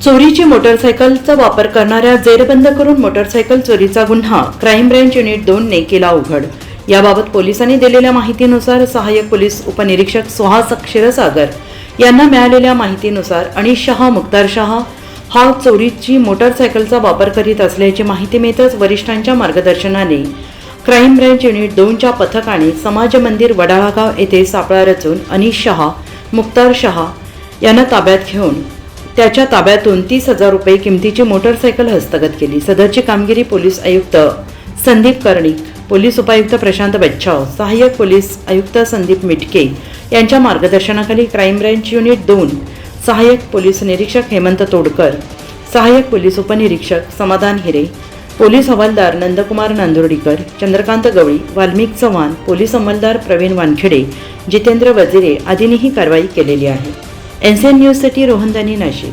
चोरीची मोटरसायकलचा वापर करणाऱ्या जेरबंद करून मोटरसायकल चोरीचा गुन्हा क्राईम ब्रँच युनिट दोनने केला उघड. याबाबत पोलिसांनी दिलेल्या माहितीनुसार सहाय्यक पोलीस उपनिरीक्षक सुहास क्षीरसागर यांना मिळालेल्या माहितीनुसार अनिश शहा मुक्तार शहा हा चोरीची मोटरसायकलचा वापर करीत असल्याची माहिती मिळताच वरिष्ठांच्या मार्गदर्शनाने क्राईम ब्रँच युनिट दोनच्या पथकाने समाज मंदिर वडाळागाव येथे सापळा रचून अनिश शहा मुक्तार शहा यांना ताब्यात घेऊन त्याच्या ताब्यातून तीस हजार रुपये किमतीची मोटरसायकल हस्तगत केली. सदरची कामगिरी पोलीस आयुक्त संदीप कर्णिक पोलीस उपायुक्त प्रशांत बच्छाव सहाय्यक पोलीस आयुक्त संदीप मिटके यांच्या मार्गदर्शनाखाली क्राईम ब्रँच युनिट दोन सहाय्यक पोलीस निरीक्षक हेमंत तोडकर सहाय्यक पोलीस उपनिरीक्षक समाधान हिरे पोलीस हवालदार नंदकुमार नांदुर्डीकर चंद्रकांत गवळी वाल्मिक चव्हाण पोलीस अंमलदार प्रवीण वानखेडे जितेंद्र वजिरे आदींनी ही कारवाई केलेली आहे. एन सी एन न्यूजसाठी रोहनदानी नाशिक.